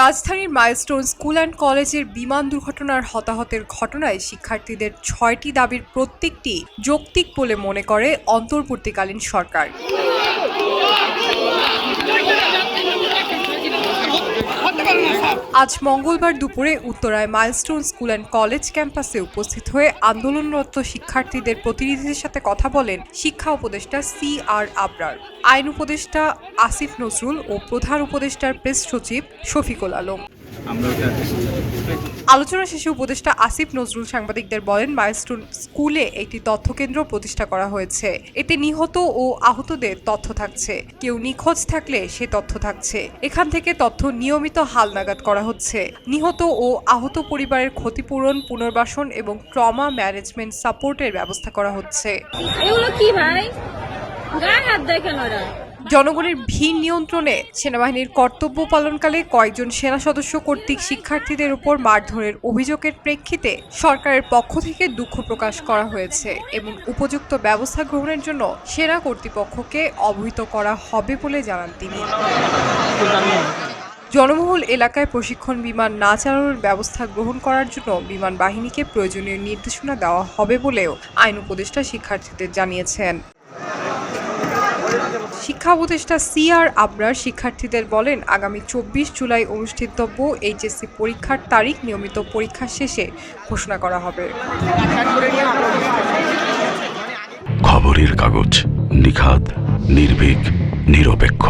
রাজধানীর milestone school and কলেজের বিমান দুর্ঘটনার হতাহতের ঘটনায় শিক্ষার্থীদের ছয়টি দাবির প্রত্যেকটি যৌক্তিক বলে মনে করে অন্তর্বর্তীকালীন সরকার। আজ মঙ্গলবার দুপুরে উত্তরায় মাইলস্টোন স্কুল অ্যান্ড কলেজ ক্যাম্পাসে উপস্থিত হয়ে আন্দোলনরত শিক্ষার্থীদের প্রতিনিধিদের সাথে কথা বলেন শিক্ষা উপদেষ্টা সি আর আবরার, আইন উপদেষ্টা আসিফ নজরুল ও প্রধান উপদেষ্টার প্রেস সচিব শফিকুল আলম। আমরা ওটা আলোচনা শেষে উপদেষ্টা আসিফ নজরুল সাংবাদিকদের বলেন মাইলস্টোন স্কুলে একটি তথ্য কেন্দ্র প্রতিষ্ঠা করা হয়েছে। এতে নিহত ও আহতদের তথ্য থাকছে। কেউ নিখোঁজ থাকলে সে তথ্য থাকছে। এখান থেকে তথ্য নিয়মিত হালনাগাদ করা হচ্ছে। নিহত ও আহত পরিবারের ক্ষতিপূরণ পুনর্বাসন এবং ট্রমা ম্যানেজমেন্ট সাপোর্টের ব্যবস্থা করা হচ্ছে। এগুলো কি ভাই? গায়ে হাত দেখেন ওরা? জনগণের ভিড় নিয়ন্ত্রণে সেনাবাহিনীর কর্তব্য পালনকালে কয়েকজন সেনা সদস্য কর্তৃক শিক্ষার্থীদের উপর মারধরের অভিযোগের প্রেক্ষিতে সরকারের পক্ষ থেকে দুঃখ প্রকাশ করা হয়েছে এবং উপযুক্ত ব্যবস্থা গ্রহণের জন্য সেনা কর্তৃপক্ষকে অবহিত করা হবে বলে জানান তিনি। জনবহুল এলাকায় প্রশিক্ষণ বিমান না চালানোর ব্যবস্থা গ্রহণ করার জন্য বিমান বাহিনীকে প্রয়োজনীয় নির্দেশনা দেওয়া হবে বলেও আইন উপদেষ্টা শিক্ষার্থীদের জানিয়েছেন। শিক্ষা উপদেষ্টা সি আর আবরার শিক্ষার্থীদের বলেন, আগামী চব্বিশ জুলাই অনুষ্ঠিতব্য এইচএসসি পরীক্ষার তারিখ নিয়মিত পরীক্ষা শেষে ঘোষণা করা হবে। খবরের কাগজ নিখাত নির্ভীক, নিরপেক্ষ।